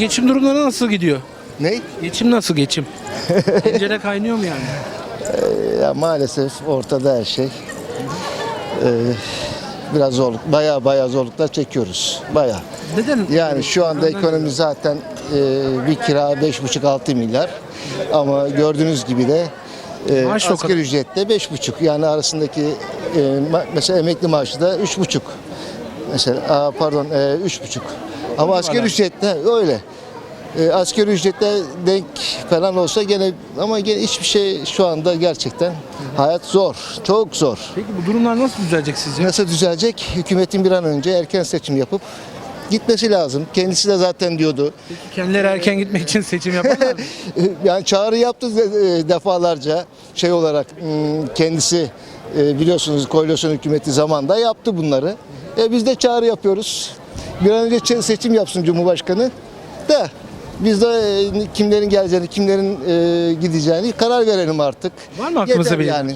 Geçim durumları nasıl gidiyor? Ne? Geçim nasıl geçim? Tencere kaynıyor mu yani? Ya maalesef ortada her şey. Ee, biraz zorluk, baya baya zorluklar çekiyoruz. Baya. Neden? Yani şu anda ekonomi zaten e, bir kira 5,5-6 milyar. Ama gördüğünüz gibi de e, Maaş o kadar. asgari ücretle 5,5. Yani arasındaki e, mesela emekli maaşı da 3,5. Mesela pardon e, 3,5. Ama asgari ücretle öyle. E, asgari ücretle denk falan olsa gene ama gene hiçbir şey şu anda gerçekten hayat zor. Çok zor. Peki bu durumlar nasıl düzelecek sizce? Nasıl düzelecek? Hükümetin bir an önce erken seçim yapıp gitmesi lazım. Kendisi de zaten diyordu. Peki kendileri erken gitmek için seçim yaparlar mı? Yani çağrı yaptı e, defalarca şey olarak hmm, kendisi e, biliyorsunuz koalisyon hükümeti zamanda yaptı bunları. E biz de çağrı yapıyoruz. Bir an önce seçim yapsın Cumhurbaşkanı da biz de e, kimlerin geleceğini, kimlerin e, gideceğini karar verelim artık. Var mı aklınızda Yeter bir- yani?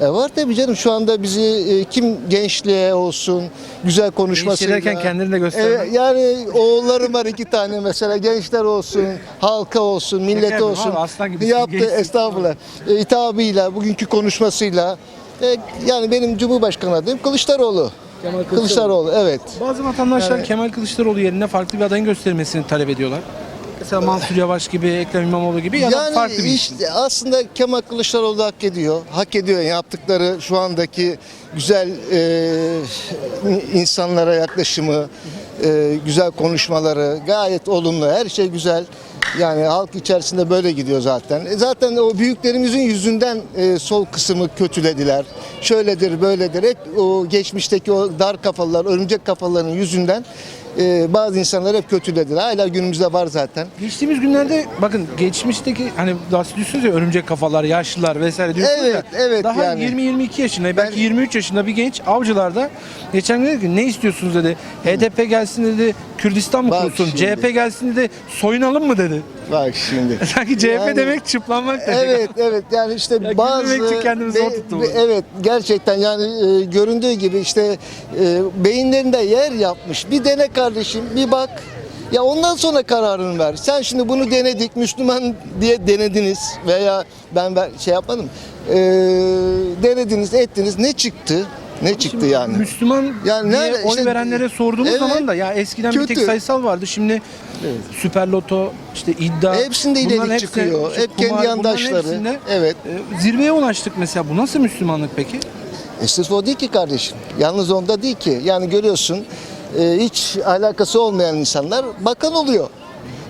E var tabii canım şu anda bizi e, kim gençliğe olsun güzel konuşmasıyla. derken kendini de göstermek. Evet, yani oğullarım var iki tane mesela gençler olsun, halka olsun, millet yapıyorum olsun. abi, aslan Yaptı gençsin. estağfurullah. E, hitabıyla, bugünkü konuşmasıyla. e, yani benim Cumhurbaşkanı adayım Kılıçdaroğlu. Kemal Kılıçdaroğlu evet. Bazı vatandaşlar Yani- Kemal Kılıçdaroğlu yerine farklı bir adayın gösterilmesini talep ediyorlar. Mesela Mansur Yavaş gibi, Ekrem İmamoğlu gibi ya da yani farklı bir isim. işte aslında Kemal Kılıçdaroğlu da hak ediyor. Hak ediyor yaptıkları şu andaki güzel e, insanlara yaklaşımı, e, güzel konuşmaları gayet olumlu. Her şey güzel. Yani halk içerisinde böyle gidiyor zaten. E, zaten o büyüklerimizin yüzünden e, sol kısmı kötülediler. Şöyledir, böyledir. Hep o geçmişteki o dar kafalılar, örümcek kafaların yüzünden e, bazı insanlar hep kötülediler. Hala günümüzde var zaten. Geçtiğimiz günlerde bakın geçmişteki hani bahsediyorsunuz ya örümcek kafalar, yaşlılar vesaire diyorsunuz Evet, ya. evet Daha yani. 20-22 yaşında belki Ben- 23 yaşında bir genç avcılarda geçen gün dedi ki ne istiyorsunuz dedi. HDP gelsin dedi. Kürdistan mı Bak kurulsun? şimdi. CHP gelsin dedi. Soyunalım mı dedi. Bak şimdi. Sanki CHP Yani- demek çıplanmak demek. Evet evet yani işte Ya bazı gülmemek için kendimi zor tuttum. evet gerçekten yani e, göründüğü gibi işte e, beyinlerinde yer yapmış. Bir dene kardeşim bir bak. Ya ondan sonra kararını ver. Sen şimdi bunu denedik Müslüman diye denediniz veya ben ver- şey yapmadım. E, denediniz ettiniz ne çıktı? Ne çıktı yani? Müslüman Yani nerede- oy işte- verenlere sorduğumuz Evet. zaman da ya eskiden bir tek Kötü. sayısal vardı. Şimdi Süper Loto, işte iddia. Hepsinde iyilik hepsi- çıkıyor. Hep kendi kumar, bunların yandaşları. Evet. e, Zirveye ulaştık mesela. Bu nasıl Müslümanlık peki? E sırf o değil ki kardeşim. Yalnız onda değil ki. Yani görüyorsun e, hiç alakası olmayan insanlar bakan oluyor.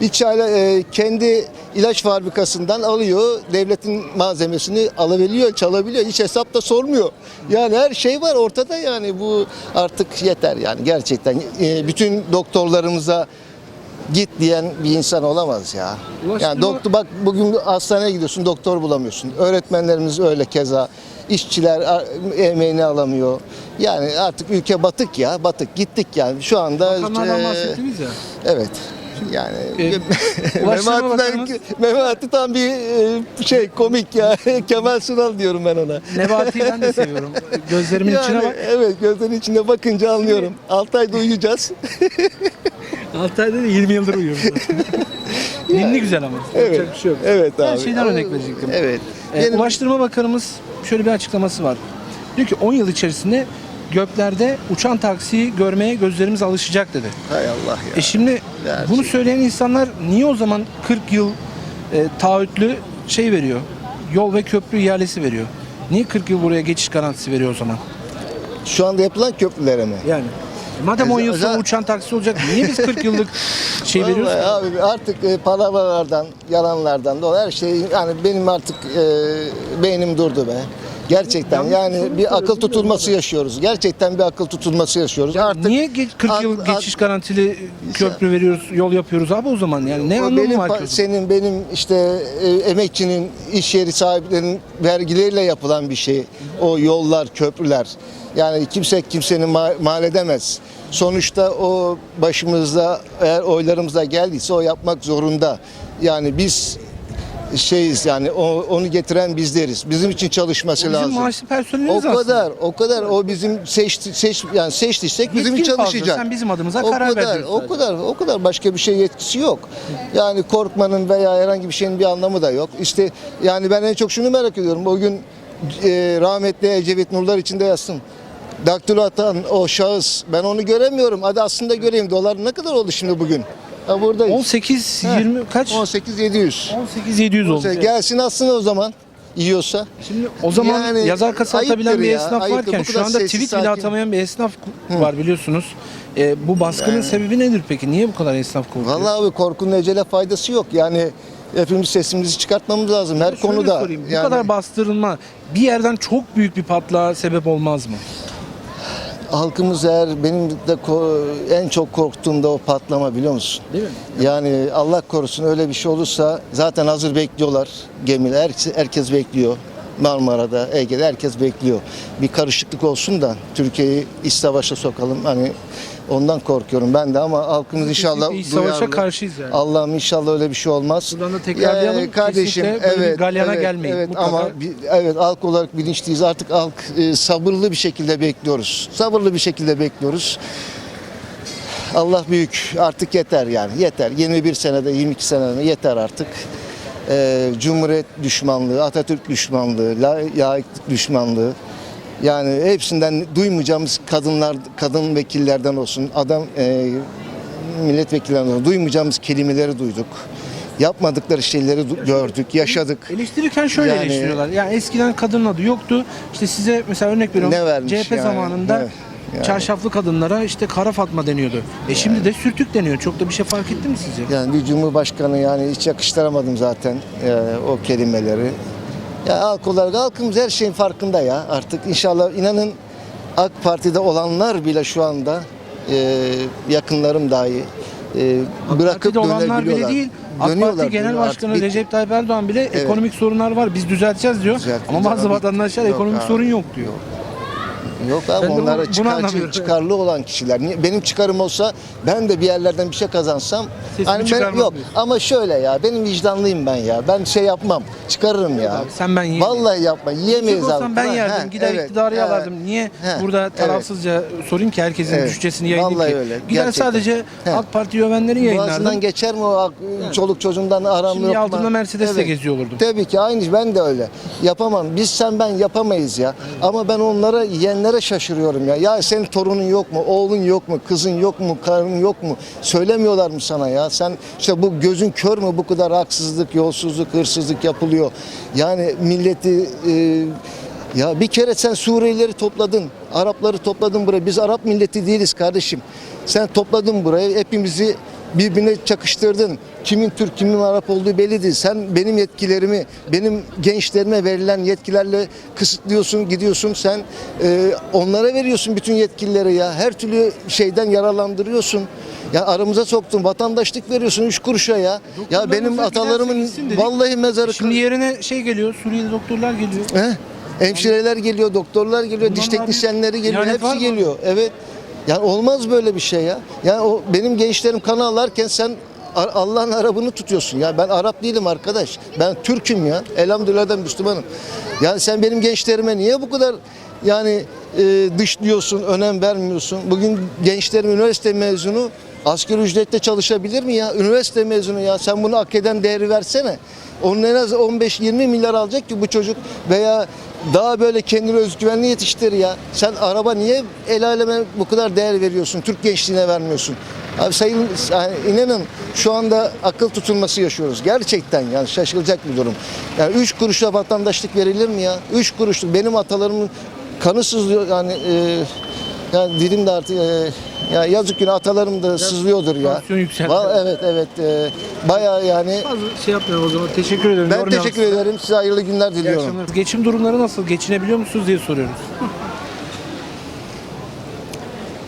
Hiç ala, e, kendi ilaç fabrikasından alıyor, devletin malzemesini alabiliyor, çalabiliyor. Hiç hesap da sormuyor. Yani her şey var ortada yani bu artık yeter yani gerçekten. E, bütün doktorlarımıza git diyen bir insan olamaz ya. Ulaştırma- Yani doktor bak bugün hastaneye gidiyorsun doktor bulamıyorsun. Öğretmenlerimiz öyle keza. İşçiler emeğini alamıyor. Yani artık ülke batık ya, batık. Gittik yani. Şu anda e, ya. Evet. Yani E, Ulaştırma Memati, tam bir e, şey komik ya. Kemal Sunal diyorum ben ona. Nebati'yi ben de seviyorum. Gözlerimin içine Yani, bak. Evet gözlerin içine bakınca anlıyorum. 6 ayda uyuyacağız. 6 ayda da 20 yıldır uyuyorum. Ninni güzel ama. Evet. Yapacak bir şey yok. Evet Her abi. şeyden örnek verecektim. Evet. Ee, Benim- Ulaştırma Bakanımız şöyle bir açıklaması var. Diyor ki 10 yıl içerisinde göklerde uçan taksiyi görmeye gözlerimiz alışacak dedi. Hay Allah ya. E şimdi Gerçekten. bunu söyleyen insanlar niye o zaman 40 yıl e, taahhütlü şey veriyor? Yol ve köprü ihalesi veriyor. Niye 40 yıl buraya geçiş garantisi veriyor o zaman? Şu anda yapılan köprülere mi? Yani madem E, 10 yıl sonra uçan taksi olacak niye biz 40 yıllık şey veriyoruz? Vallahi abi artık e, palavralardan, yalanlardan dolayı her şey yani benim artık e, beynim durdu be. Gerçekten yani bir şey akıl tutulması yaşıyoruz. Gerçekten bir akıl tutulması yaşıyoruz. artık Niye ge- 40 yıl Ak- geçiş garantili köprü veriyoruz, yol yapıyoruz abi o zaman? Yani ne anlamı benim var ki? o pa- zaman? senin benim işte e, emekçinin iş yeri sahiplerinin vergileriyle yapılan bir şey. O yollar, köprüler. Yani kimse kimsenin ma- mal edemez. Sonuçta o başımızda eğer oylarımıza geldiyse o yapmak zorunda. Yani biz şeyiz yani o, onu getiren bizleriz. Bizim için çalışması Bizim lazım. maaşlı O personelimiz aslında. kadar, o kadar. O bizim seçti, seç yani seçtiysek bizim için çalışacak. Sen bizim adımıza o karar kadar, o sadece. kadar, o kadar başka bir şey yetkisi yok. Yani korkmanın veya herhangi bir şeyin bir anlamı da yok. İşte yani ben en çok şunu merak ediyorum. O gün e, rahmetli Ecevit Nurlar içinde yazsın. Daktilo atan o şahıs ben onu göremiyorum. Hadi aslında göreyim. Dolar ne kadar oldu şimdi bugün? Ha buradayız. 18 Heh, 20 kaç? 18 700. 18 700 oldu. Gelsin aslında o zaman yiyorsa. Şimdi o zaman Yani yazar kasa ayıptır atabilen bir ya, esnaf ayıptır. varken Bu şu kadar anda sessiz, tweet bile sakin. atamayan bir esnaf var biliyorsunuz. E, bu baskının sebebi nedir peki? Niye bu kadar esnaf korkuyor? Vallahi abi korkunun ecele faydası yok. Yani hepimiz sesimizi çıkartmamız lazım her Şöyle konuda. sorayım, Bu Yani kadar bastırılma bir yerden çok büyük bir patlığa sebep olmaz mı? Halkımız eğer benim de en çok korktuğum da o patlama biliyor musun? Değil mi? Yani Allah korusun öyle bir şey olursa zaten hazır bekliyorlar gemiler. Herkes, herkes bekliyor. Marmara'da, Ege'de herkes bekliyor. Bir karışıklık olsun da Türkiye'yi iç savaşa sokalım. Hani ondan korkuyorum ben de ama halkımız inşallah savaşa duyarlı. karşıyız yani. Allah'ım inşallah öyle bir şey olmaz. Buradan da tekrarlayalım. Ya, kardeşim Kesinlikle evet galyana evet, gelmeyin. Evet Mutlaka. ama bi- evet halk olarak bilinçliyiz. Artık halk e, sabırlı bir şekilde bekliyoruz. Sabırlı bir şekilde bekliyoruz. Allah büyük. Artık yeter yani. Yeter. 21 senede, 22 senede yeter artık. Ee, Cumhuriyet düşmanlığı, Atatürk düşmanlığı, la- laiklik düşmanlığı. Yani hepsinden duymayacağımız kadınlar, kadın vekillerden olsun, adam e, milletvekillerinden olsun, duymayacağımız kelimeleri duyduk. Yapmadıkları şeyleri du- gördük, yaşadık. Eleştirirken şöyle Yani- eleştiriyorlar. Yani eskiden kadın adı yoktu. İşte size mesela örnek veriyorum. Ne vermiş CHP yani? zamanında Evet, yani. çarşaflı kadınlara işte kara fatma deniyordu. E şimdi de sürtük deniyor. Çok da bir şey fark etti mi sizce? Yani bir cumhurbaşkanı yani hiç yakıştıramadım zaten e, o kelimeleri. Ya halk olarak halkımız her şeyin farkında ya artık inşallah inanın AK Parti'de olanlar bile şu anda e, yakınlarım dahi e, bırakıp Parti'de olanlar bile dönebiliyorlar. değil. AK Dönüyorlar, Parti Genel dönüyorlar. Başkanı Artık Recep Tayyip Erdoğan bile ekonomik sorunlar var. Biz düzelteceğiz diyor. Düzelteceğiz Ama bazı ama vatandaşlar yok ekonomik abi. sorun yok diyor. Yok abi Ben onlara bunu çıkarcı, anlamıyorum. çıkarlı olan kişiler. Niye- Benim çıkarım olsa ben de bir yerlerden bir şey kazansam Sesimi hani ben, yok diyorsun. ama şöyle ya benim vicdanlıyım ben ya. Ben şey yapmam. Çıkarırım ya. abi, sen ben yiyemeyiz. Vallahi yapma. Yiyemeyiz abi. ben Ha, yerdim. ha, Gider evet, iktidarı ha, yalardım. Niye ha, burada evet. tarafsızca sorayım ki herkesin Evet. düşüncesini yayınlayayım Vallahi ki? öyle, Gider gerçekten. sadece He. AK Parti övenleri yayınlardım. Boğazından geçer mi o çoluk çocuğundan aram Şimdi yok mu? altında Mercedes'le geziyor olurdum. Tabii ki aynı ben de öyle. Yapamam. Biz sen ben yapamayız ya. Ama ben onlara yeğenlere şaşırıyorum ya. Ya senin torunun yok mu? Oğlun yok mu? Kızın yok mu? Karın yok mu? Söylemiyorlar mı sana ya? Sen işte bu gözün kör mü bu kadar haksızlık, yolsuzluk, hırsızlık yapılıyor? Yani milleti e, ya bir kere sen Suriyelileri topladın, Arapları topladın buraya. Biz Arap milleti değiliz kardeşim. Sen topladın buraya, hepimizi birbirine çakıştırdın. Kimin Türk, kimin Arap olduğu belli değil. Sen benim yetkilerimi, benim gençlerime verilen yetkilerle kısıtlıyorsun, gidiyorsun. Sen e, onlara veriyorsun bütün yetkileri ya. Her türlü şeyden yararlandırıyorsun. Ya aramıza soktun, vatandaşlık veriyorsun üç kuruşa ya. Ya benim atalarımın vallahi mezarı Şimdi yerine şey geliyor, Suriyeli doktorlar geliyor. He? Hemşireler geliyor, doktorlar geliyor, diş teknisyenleri geliyor, var hepsi geliyor. Evet. Yani olmaz böyle bir şey ya. Yani o benim gençlerim kan ağlarken sen Allah'ın Arabını tutuyorsun ya. Ben Arap değilim arkadaş. Ben Türk'üm ya. Elhamdülillah da Müslümanım. Yani sen benim gençlerime niye bu kadar yani e, dışlıyorsun, önem vermiyorsun? Bugün gençlerim üniversite mezunu asgari ücretle çalışabilir mi ya? Üniversite mezunu ya. Sen bunu hak eden değeri versene. Onun en az 15-20 milyar alacak ki bu çocuk veya daha böyle kendine özgüvenli yetiştir ya. Sen araba niye el aleme bu kadar değer veriyorsun? Türk gençliğine vermiyorsun. Abi sayın yani inanın şu anda akıl tutulması yaşıyoruz. Gerçekten yani şaşılacak bir durum. Yani 3 kuruşla vatandaşlık verilir mi ya? 3 kuruşluk benim atalarımın kanı sızlıyor yani e, yani dilim de artık e, ya yazık günah atalarım da sızlıyordur ya. yükseldi. Vallahi evet evet e, bayağı yani Fazla şey yapmayalım o zaman. Teşekkür ederim. ben teşekkür sizi. ederim. Size hayırlı günler İyi diliyorum. akşamlar. Geçim durumları nasıl? Geçinebiliyor musunuz diye soruyoruz.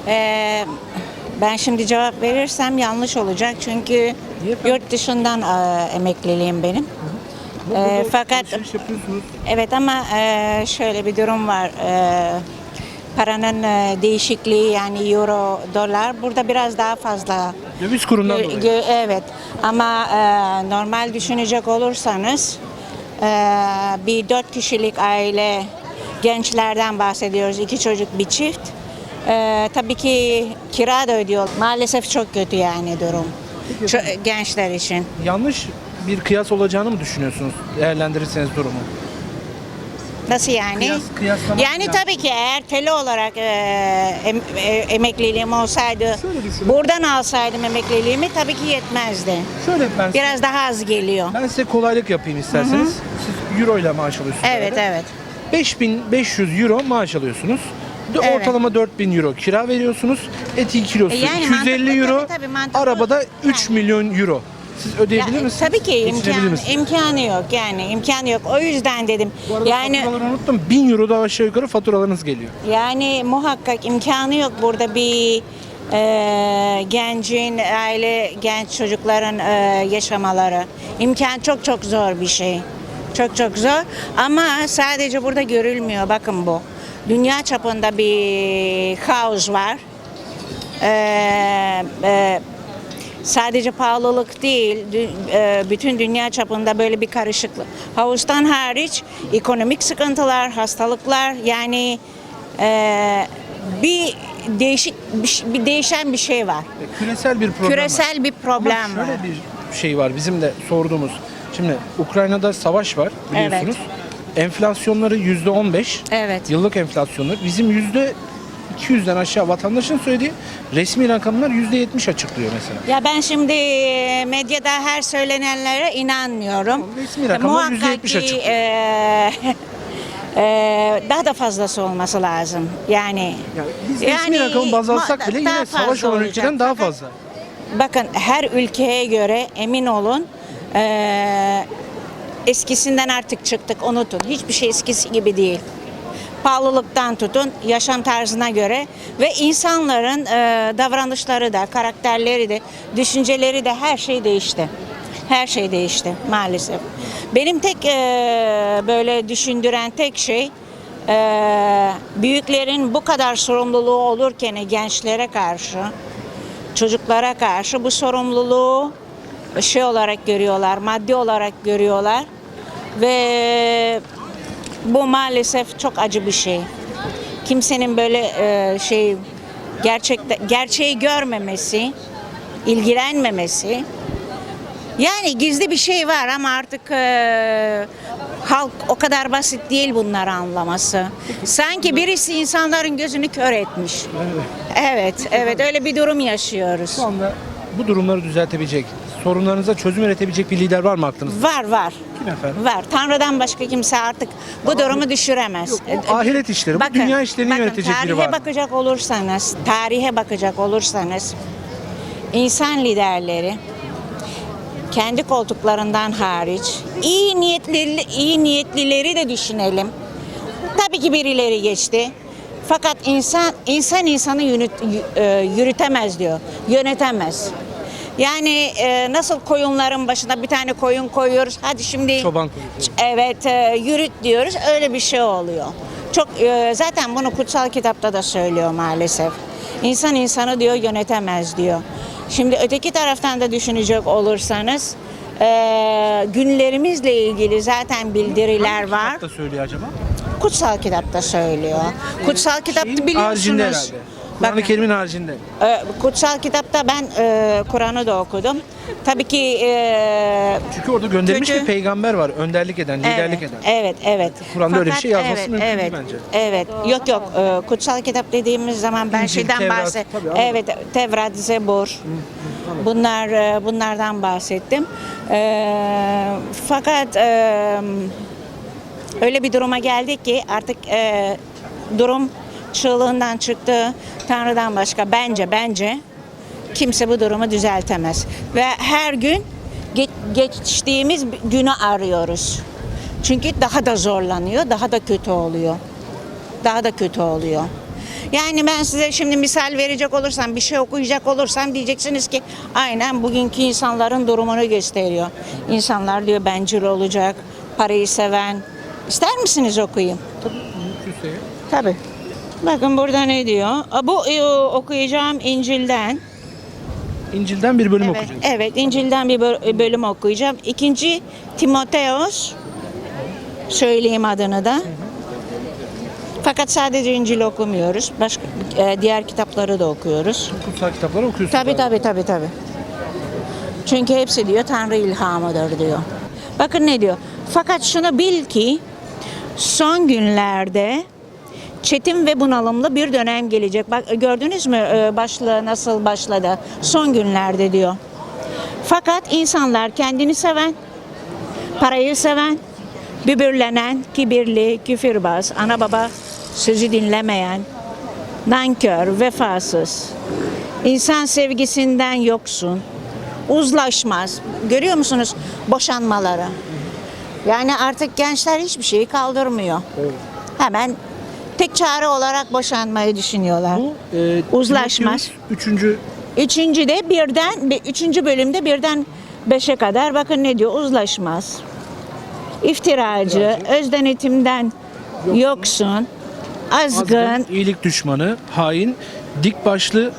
Ee, ben şimdi cevap verirsem yanlış olacak çünkü yurt dışından e, emekliliğim benim. Ee, fakat Alışveriş yapıyorsunuz. evet ama e, şöyle bir durum var. Ee, paranın e, değişikliği yani euro, dolar burada biraz daha fazla. Döviz kurundan Gö- dolayı. gö- evet ama e, normal düşünecek olursanız e, bir dört kişilik aile gençlerden bahsediyoruz. iki çocuk bir çift. E, tabii ki kira da ödüyor. Maalesef çok kötü yani durum. Ço- gençler için. Yanlış bir kıyas olacağını mı düşünüyorsunuz değerlendirirseniz durumu? Nasıl yani? Kıyas- kıyaslama- yani yani- tabii ki eğer teli olarak e, em- e, emekliliğim olsaydı, buradan alsaydım emekliliğimi tabii ki yetmezdi. Şöyle ben size, Biraz daha az geliyor. ben size kolaylık yapayım isterseniz. Siz euro ile maaş alıyorsunuz. Evet, herhalde. evet. 5500 euro maaş alıyorsunuz. Evet. Ortalama 4000 euro kira veriyorsunuz. Etin kilosu E yani 250 mantıklı, euro. tabii, tabii, mantıklı. arabada 3 Yani. milyon euro. Siz ödeyebilir Ya, misiniz? tabii ki Geçinebilir imkan, misiniz? imkanı yok yani imkanı yok. O yüzden dedim. Bu arada Yani faturaları unuttum. 1000 euro da aşağı yukarı faturalarınız geliyor. yani muhakkak imkanı yok burada bir e, gencin aile genç çocukların e, yaşamaları. İmkan çok çok zor bir şey. Çok çok zor ama sadece burada görülmüyor bakın bu. Dünya çapında bir kaos var. Ee, e, sadece pahalılık değil, e, bütün dünya çapında böyle bir karışıklık. Havuzdan hariç ekonomik sıkıntılar, hastalıklar yani e, bir değişik bir, değişen bir şey var. E, Küresel bir problem var. Küresel bir problem Ama şöyle var. bir şey var bizim de sorduğumuz. Şimdi Ukrayna'da savaş var biliyorsunuz. Enflasyonları yüzde 15. Evet. Yıllık enflasyonları. Bizim yüzde 200'den aşağı vatandaşın söylediği resmi rakamlar yüzde 70 açıklıyor mesela. Ya ben şimdi e, medyada her söylenenlere inanmıyorum. Resmi rakamlar Muhakkak %70 ki, e, e, daha da fazlası olması lazım. Yani Yani biz resmi rakamı baz alsak bile yine savaş olan ülkeden daha fazla. Bakın her ülkeye göre emin olun e, eskisinden artık çıktık unutun. Hiçbir şey eskisi gibi değil. Pahalılıktan tutun yaşam tarzına göre ve insanların e, davranışları da, karakterleri de, düşünceleri de her şey değişti. Her şey değişti maalesef. Benim tek e, böyle düşündüren tek şey e, büyüklerin bu kadar sorumluluğu olurken gençlere karşı çocuklara karşı bu sorumluluğu şey olarak görüyorlar, maddi olarak görüyorlar ve bu maalesef çok acı bir şey. Kimsenin böyle e, şey gerçekte gerçeği görmemesi, ilgilenmemesi. Yani gizli bir şey var ama artık e, halk o kadar basit değil bunları anlaması. Sanki birisi insanların gözünü kör etmiş. Evet, evet öyle bir durum yaşıyoruz. Şu anda bu durumları düzeltebilecek, sorunlarınıza çözüm üretebilecek bir lider var mı aklınızda? Var var. Kim efendim? Var. Tanrı'dan başka kimse artık bu durumu düşüremez. bu ahiret işleri, bu dünya işlerini yönetecek biri var? Tarihe bakacak olursanız, tarihe bakacak olursanız insan liderleri kendi koltuklarından hariç iyi niyetli iyi niyetlileri de düşünelim. Tabii ki birileri geçti. Fakat insan insan insanı yürüt- e, yürütemez diyor. Yönetemez. Yani e, nasıl koyunların başına bir tane koyun koyuyoruz. Hadi şimdi Çoban koyuyoruz. Evet, e, yürüt diyoruz. Öyle bir şey oluyor. Çok e, zaten bunu kutsal kitapta da söylüyor maalesef. İnsan insanı diyor yönetemez diyor. Şimdi öteki taraftan da düşünecek olursanız e, günlerimizle ilgili zaten bildiriler var. da söylüyor acaba? Kutsal kitapta söylüyor. Kutsal kitapta haricinde biliyorsunuz. herhalde. Kur'an-ı Kerim'in haricinde. e, kutsal kitapta ben e, Kur'an'ı da okudum. Tabii ki e, Çünkü orada gönderilmiş Kötü. bir peygamber var. Önderlik eden, liderlik evet, eden. Evet, evet. Kur'an'da öyle bir şey yazması evet, mümkün değil evet, bence. Evet, yok yok. Ee, kutsal kitap dediğimiz zaman ben İncil, şeyden Tevrat, bahset. tabii, anladım. Evet, Tevrat, Zebur. Bunlar e, bunlardan bahsettim. Ee, fakat e, öyle bir duruma geldik ki artık e, durum çığlığından çıktı. Tanrı'dan başka bence bence kimse bu durumu düzeltemez. Ve her gün ge- geçtiğimiz günü arıyoruz. Çünkü daha da zorlanıyor, daha da kötü oluyor. Daha da kötü oluyor. Yani ben size şimdi misal verecek olursam, bir şey okuyacak olursam diyeceksiniz ki aynen bugünkü insanların durumunu gösteriyor. İnsanlar diyor bencil olacak, parayı seven. İster misiniz okuyayım? Tabii. Tabii. Bakın burada ne diyor? Bu e, okuyacağım İncil'den. İncil'den bir bölüm Evet, okuyacağız. evet İncil'den bir böl- bölüm okuyacağım. İkinci Timoteos. Söyleyeyim adını da. Fakat sadece İncil okumuyoruz. Başka e, diğer kitapları da okuyoruz. Kutsal kitapları okuyorsunuz. Tabii abi. tabii tabii tabii. Çünkü hepsi diyor Tanrı ilhamıdır diyor. Bakın ne diyor? Fakat şunu bil ki son günlerde çetin ve bunalımlı bir dönem gelecek. Bak gördünüz mü e, başlığı nasıl başladı? Son günlerde diyor. Fakat insanlar kendini seven, parayı seven, bübürlenen, kibirli, küfürbaz, ana baba sözü dinlemeyen, nankör, vefasız, insan sevgisinden yoksun, uzlaşmaz. Görüyor musunuz boşanmaları? Yani artık gençler hiçbir şeyi kaldırmıyor. Hemen tek çare olarak boşanmayı düşünüyorlar. Bu e, Uzlaşmaz. Timoteus Üçüncü Üçüncü de birden, bir- üçüncü bölümde birden beşe kadar bakın ne diyor? Uzlaşmaz. İftiracı, öz denetimden yoksun, azgın, azgın, iyilik düşmanı, hain, dik başlı,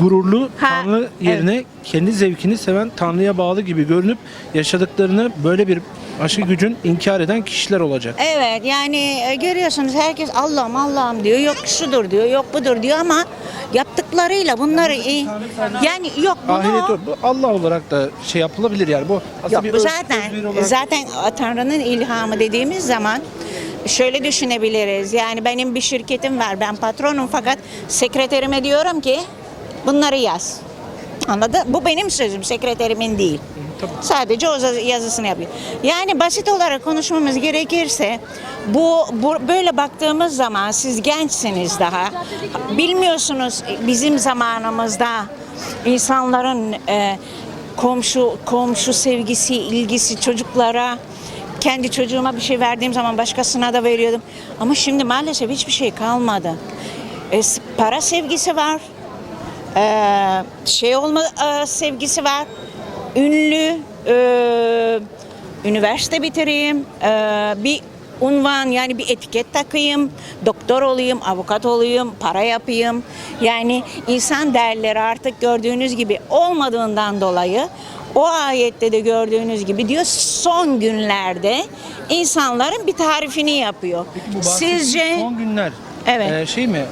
gururlu, Ha, Tanrı yerine kendi zevkini seven Tanrı'ya bağlı gibi görünüp yaşadıklarını böyle bir aşı gücün inkar eden kişiler olacak. Evet yani e, görüyorsunuz herkes Allah'ım Allah'ım diyor. Yok şudur diyor, yok budur diyor ama yaptıklarıyla bunları iyi- yani yok bunu Ahiret o- bu Allah olarak da şey yapılabilir yani bu aslında Yok bir bu öz- zaten özveri olarak- zaten Tanrı'nın ilhamı dediğimiz zaman şöyle düşünebiliriz. Yani benim bir şirketim var. Ben patronum fakat sekreterime diyorum ki bunları yaz. Anladın? Bu benim sözüm, sekreterimin değil. Sadece o yazısını yapıyor. Yani basit olarak konuşmamız gerekirse bu, bu böyle baktığımız zaman siz gençsiniz daha. Bilmiyorsunuz bizim zamanımızda insanların e, komşu komşu sevgisi, ilgisi çocuklara kendi çocuğuma bir şey verdiğim zaman başkasına da veriyordum. Ama şimdi maalesef hiçbir şey kalmadı. E, para sevgisi var. Ee, şey olma e, sevgisi var. Ünlü e, üniversite bitireyim. e, bir unvan yani bir etiket takayım. Doktor olayım, avukat olayım, para yapayım. Yani insan değerleri artık gördüğünüz gibi olmadığından dolayı o ayette de gördüğünüz gibi diyor son günlerde insanların bir tarifini yapıyor. Bu bahsettiğiniz Sizce son günler Evet. e, şey mi?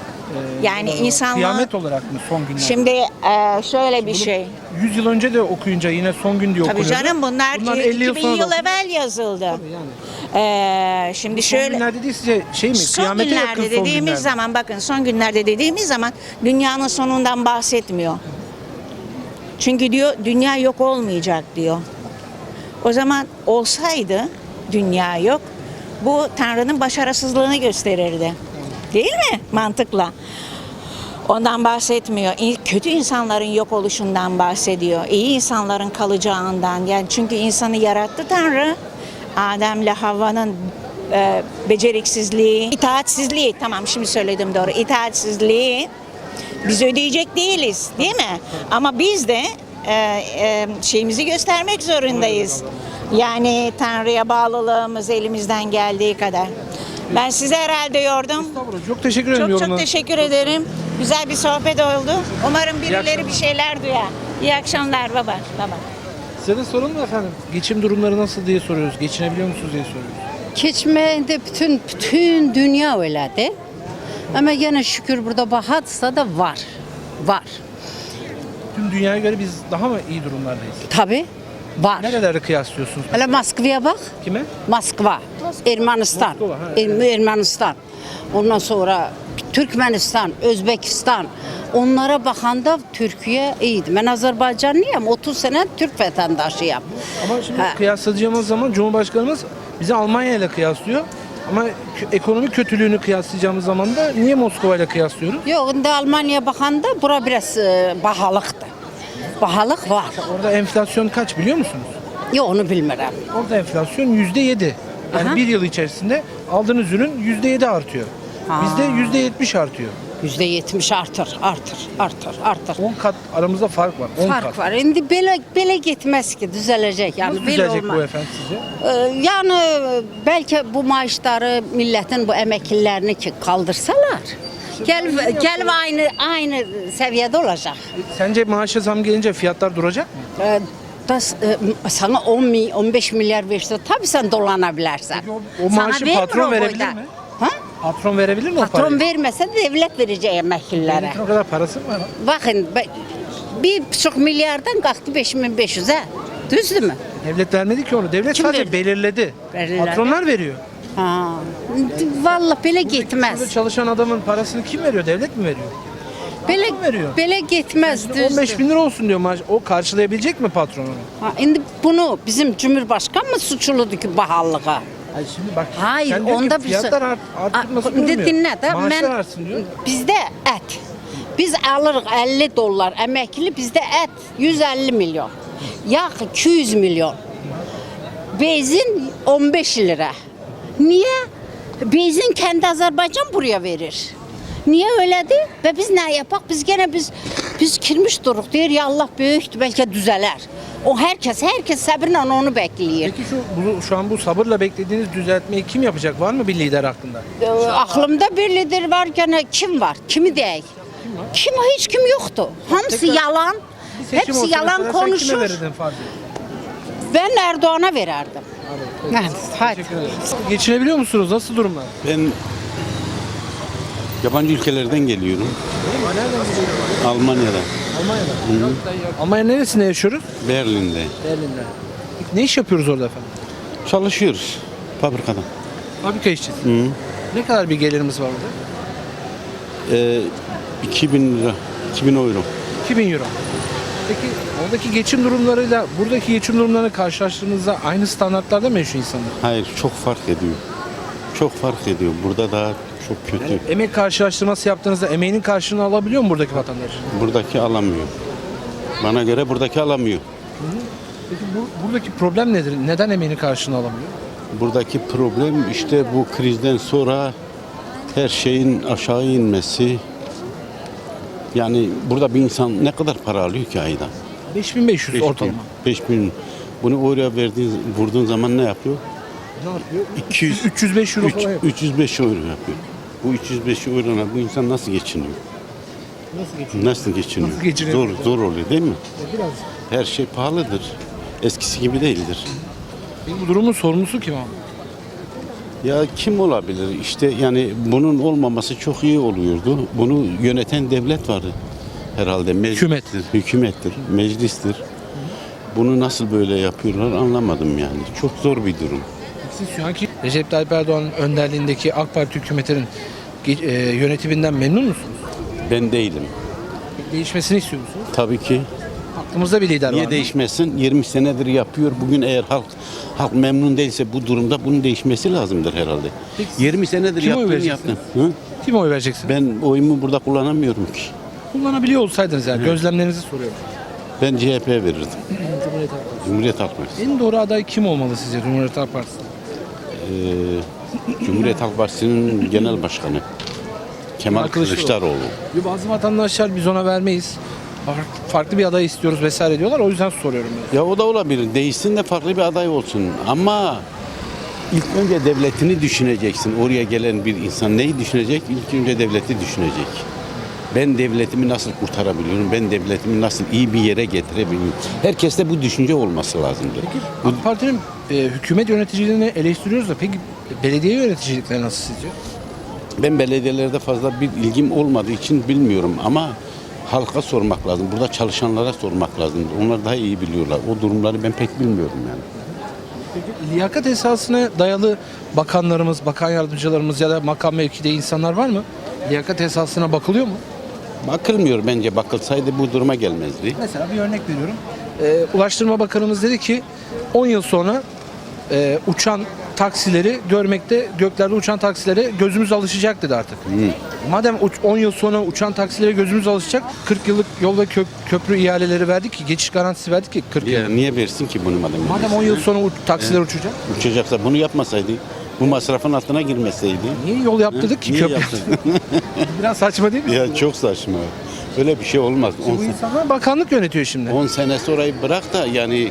E, Yani insanlar- kıyamet olarak mı son günler? şimdi e, şöyle bir şey. 100 yıl önce de okuyunca yine son gün diye Tabii okunuyordu. canım bunlar, Bundan e, 50 yıl 2000 sonra yıl da- evvel yazıldı. Yani. Ee, şimdi Son şöyle günlerde değil sizce şey mi? son Kıyamete yakın günlerde son dediğimiz günler mi? zaman bakın son günlerde dediğimiz zaman dünyanın sonundan bahsetmiyor. Çünkü diyor dünya yok olmayacak diyor. O zaman olsaydı dünya yok bu Tanrı'nın başarısızlığını gösterirdi. Değil mi? Mantıkla. Ondan bahsetmiyor. Kötü insanların yok oluşundan bahsediyor. İyi insanların kalacağından. Yani çünkü insanı yarattı Tanrı. Adem'le Havva'nın e, beceriksizliği, itaatsizliği. Tamam şimdi söyledim doğru. İtaatsizliği biz ödeyecek değiliz, değil mi? Ama biz de e, e, şeyimizi göstermek zorundayız. Yani Tanrı'ya bağlılığımız elimizden geldiği kadar. Ben size herhalde yordum. Estağfurullah, Çok teşekkür ederim Çok çok teşekkür ederim. Güzel bir sohbet oldu. Umarım birileri bir şeyler duyar. İyi akşamlar baba. Baba. Size de soralım mı efendim? Geçim durumları nasıl diye soruyoruz. Geçinebiliyor musunuz diye soruyoruz. Keçməyində bütün bütün dünya öylədir. Amma yenə şükür burada bahatsa da var. Var. Tüm dünyaya göre biz daha mı iyi durumlardayız? Tabii var. Nereleri kıyaslıyorsunuz? Hələ Moskvaya bax. Kime? Moskva, Ermənistan, Moskova, hə, Er- Ermənistan. Ondan sonra Türkmenistan, Özbekistan. Onlara baxanda Türkiyə iyidir. Mən Azərbaycanlıyam. 30 sənə Türk vətəndaşıyam. Ama şimdi Ha. kıyaslayacağımız zaman Cumhurbaşkanımız bizi Almanya ile kıyaslıyor. Ama kö- ekonomi kötülüğünü kıyaslayacağımız zaman da niye Moskova ile kıyaslıyoruz? Yox, indi Almaniyaya baxanda bura biraz e, bahalıqdır. Bahalıq var. Orada enflasyon kaç biliyor musunuz? Yox, onu bilmirəm. Orada enflasyon yüzde yedi. Yani Aha. bir yıl içerisinde aldığınız ürün yüzde yedi artıyor. Ha. Bizde yüzde yetmiş artıyor. Yüzde yetmiş artır, artır, artır, artır. 10 kat aramızda fark var. 10 Fark kat. var. Şimdi böyle böyle gitmez ki düzelecek yani. Nasıl böyle düzelecek olmaz. bu efendim sizce? Ee, Yani belki bu maaşları milletin bu emeklilerini ki kaldırsalar gel gel aynı aynı seviyede olacak. Sence maaşa zam gelince fiyatlar duracak mı? Ee, das, e, sana 10 mi, 15 milyar verse tabii sen dolanabilirsin. Peki o, o Sana maaşı vermiyor patron verebilir boyda. mi? Ha? Patron verebilir mi Patron parayı? vermese de devlet verecek emeklilere. O kadar parası var? Bakın bir buçuk milyardan kalktı 5500'e. Düzdü mü? Devlet vermedi ki onu. Devlet Kim sadece verdi? belirledi. Belirledi. Patronlar veriyor. Ha. Vallahi böyle gitmez. çalışan adamın parasını kim veriyor? Devlet mi veriyor? Böyle Patron veriyor. böyle gitmez. düzdü. 15 bin lira olsun diyor maaş. O karşılayabilecek mi patron onu? Ha, şimdi bunu bizim Cumhurbaşkanı mı suçladı ki pahalılığa? Hayır şimdi bak. Hayır sen diyor ki onda bir fiyatlar art, artması Aa, durmuyor. Dinle de Maaşlar ben artsın diyor. bizde et. Biz alırıq 50 dollar emekli bizde et 150 milyon. Yağ 200 milyon. Benzin 15 lira. Niye? Benzin kendi Azerbaycan buraya verir. Niye öyledir? Ve biz ne yapak? Biz gene biz biz kirmiş duruk diyor ya Allah büyüktür belki düzeler. O herkes herkes sabırla onu bekliyor. Peki şu bu, şu an bu sabırla beklediğiniz düzeltmeyi kim yapacak? Var mı bir lider aklında? Ee, aklımda bir lider var gene kim var? Kimi değil? Kim hiç kim yoktu. Hamısı Tekrar yalan. Hepsi yalan konuşur. Kime verirdin? Ben Erdoğan'a verirdim. Evet, hadi. Geçinebiliyor musunuz? Nasıl durumlar? Ben yabancı ülkelerden geliyorum. Almanya'da, Almanya'da. Almanya neresinde yaşıyoruz? Berlin'de. Berlin'de. Ne iş yapıyoruz orada efendim? Çalışıyoruz fabrikada. Fabrika işçisi. Ne kadar bir gelirimiz var orada? Ee, 2000 lira, 2000 euro. 2000 euro. Peki oradaki geçim durumlarıyla buradaki geçim durumlarını karşılaştığınızda aynı standartlarda mı yaşıyor insanlar? Hayır, çok fark ediyor. Çok fark ediyor. Burada daha çok kötü. Yani emek karşılaştırması yaptığınızda emeğinin karşılığını alabiliyor mu buradaki vatandaş? Buradaki alamıyor. Bana göre buradaki alamıyor. Peki bu, buradaki problem nedir? Neden emeğinin karşılığını alamıyor? Buradaki problem işte bu krizden sonra her şeyin aşağı inmesi. Yani burada bir insan ne kadar para alıyor ki ayda? 5500 ortalama. 5000. Bunu oraya verdiğin, vurduğun zaman ne yapıyor? Ne yapıyor? 200, 305 euro Üç- falan yapıyor. 305 euro yapıyor. Bu 305 euro'na bu insan nasıl geçiniyor? Nasıl geçiyor? Nasıl geçiniyor? Nasıl geçiniyor? Zor, zor oluyor değil mi? Biraz. Her şey pahalıdır. Eskisi gibi değildir. Bu durumun sorumlusu kim abi? Ya kim olabilir? İşte yani bunun olmaması çok iyi oluyordu. Bunu yöneten devlet vardı herhalde. Meclistir, Hükümet. Hükümettir, meclistir. Bunu nasıl böyle yapıyorlar anlamadım yani. Çok zor bir durum. Siz şu anki Recep Tayyip Erdoğan'ın önderliğindeki AK Parti hükümetinin e, yönetiminden memnun musunuz? Ben değilim. Değişmesini istiyor musunuz? Tabii ki Aklımızda bir lider var. Niye mı? değişmesin? 20 senedir yapıyor. Bugün eğer halk halk memnun değilse bu durumda bunun değişmesi lazımdır herhalde. Peki, 20 senedir kime oy yaptığını yaptın. Hı? Kime oy vereceksiniz? Ben oyumu burada kullanamıyorum ki. Kullanabiliyor olsaydınız yani gözlemlerinizi soruyorum. Ben CHP verirdim. Cumhuriyet Halk Partisi. Cumhuriyet Halk Partisi. En doğru aday kim olmalı sizce Cumhuriyet Halk Partisi? Ee, Cumhuriyet Halk Partisi'nin genel başkanı Kemal Kemal Kılıçdaroğlu. Kılıçdaroğlu. Bazı vatandaşlar biz ona vermeyiz. Farklı bir aday istiyoruz vesaire diyorlar. O yüzden soruyorum. Ben. Ya o da olabilir. Değişsin de farklı bir aday olsun. Ama ilk önce devletini düşüneceksin. Oraya gelen bir insan neyi düşünecek? İlk önce devleti düşünecek. Ben devletimi nasıl kurtarabiliyorum? Ben devletimi nasıl iyi bir yere getirebiliyorum? Herkeste bu düşünce olması lazımdır. Bu, AK Parti'nin e, hükümet yöneticiliğini eleştiriyoruz da peki belediye yöneticilikleri nasıl sizce? ben belediyelerde fazla bir ilgim olmadığı için bilmiyorum ama halka sormak lazım. Burada çalışanlara sormak lazım. Onlar daha iyi biliyorlar. O durumları ben pek bilmiyorum yani. Peki liyakat esasına dayalı bakanlarımız, bakan yardımcılarımız ya da makam mevkide insanlar var mı? Liyakat esasına bakılıyor mu? Bakılmıyor bence. Bakılsaydı bu duruma gelmezdi. Mesela bir örnek veriyorum. Ee, Ulaştırma Bakanımız dedi ki 10 yıl sonra e, uçan taksileri görmekte, göklerde uçan taksilere gözümüz alışacak dedi artık. Madem uç- 10 yıl sonra uçan taksilere gözümüz alışacak, 40 yıllık yol ve kö- köprü ihaleleri verdik ki, geçiş garantisi verdik ki 40 yıl. Niye, niye versin ki bunu madem? Madem 10 yıl sonra taksiler uçacak, uçacaksa bunu yapmasaydı Bu masrafın altına girmeseydi. Niye yol yaptırdık ki köprü? Biraz saçma değil mi? ya çok saçma. Öyle bir şey olmaz. 10 Bu insanlar bakanlık yönetiyor şimdi. 10 sene sonrayı bırak da yani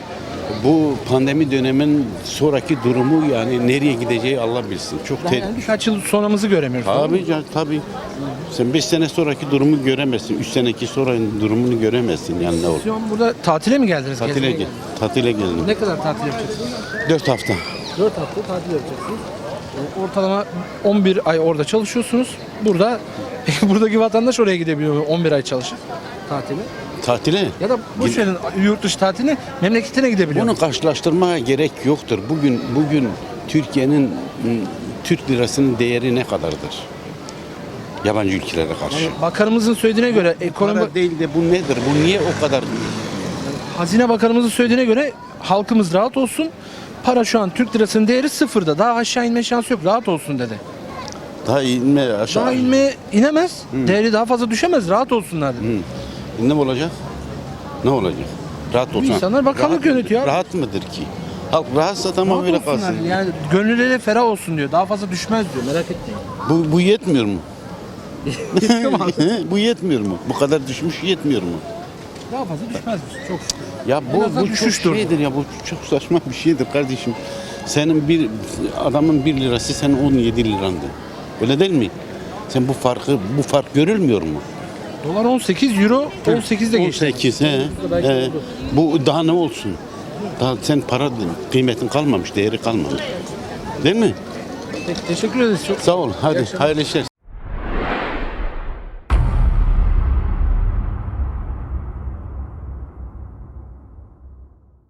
bu pandemi dönemin sonraki durumu yani nereye gideceği Allah bilsin. Çok te- Yani birkaç yıl sonramızı göremiyoruz. Tabii can tabii. Sen 5 sene sonraki durumu göremezsin. 3 seneki sonraki durumunu göremezsin yani ne olur. Şu an burada tatile mi geldiniz? Tatile gezmeye gel. Tatile geldim. Ne kadar tatil yapacaksınız? 4 hafta. 4 hafta tatil yapacaksınız. E, Ortalama 11 ay orada çalışıyorsunuz. Burada buradaki vatandaş oraya gidebiliyor 11 ay çalışıp tatile. Tatile. Ya da boş verin yurt dışı tatiline memleketine gidebiliyor. Bunu karşılaştırmaya gerek yoktur. Bugün bugün Türkiye'nin m, Türk lirasının değeri ne kadardır? Yabancı ülkelere karşı. Bakanımızın söylediğine göre ekonomi Para değil de bu nedir? Bu niye o kadar? Hazine Bakanımızın söylediğine göre halkımız rahat olsun. Para şu an Türk lirasının değeri sıfırda. Daha aşağı inme şansı yok. Rahat olsun dedi. Daha inme aşağı. Daha inmeye inemez. Değeri daha fazla düşemez. Rahat olsunlar dedi. Hı. Ne olacak? Ne olacak? Rahat olsun. insanlar bakanlık Rahat yönetiyor abi. Rahat mıdır ki? Halk rahatsa tamam Rahat öyle kalsın. Yani gönülleri ferah olsun diyor. Daha fazla düşmez diyor. Merak etmeyin. Bu, bu yetmiyor mu? bu yetmiyor mu? Bu kadar düşmüş yetmiyor mu? Daha fazla düşmez. Çok şükür. Ya bu, bu çok şeydir ya bu çok saçma bir şeydir kardeşim. Senin bir adamın bir lirası senin 17 lirandı. Öyle değil mi? Sen bu farkı bu fark görülmüyor mu? Dolar 18, euro 18'de geçti. 18 he. Belki he. oldu. Bu daha ne olsun? Daha sen para kıymetin kalmamış, değeri kalmamış. Değil mi? Peki, teşekkür ederiz. Çok Sağ ol. Hadi hayırlı işler.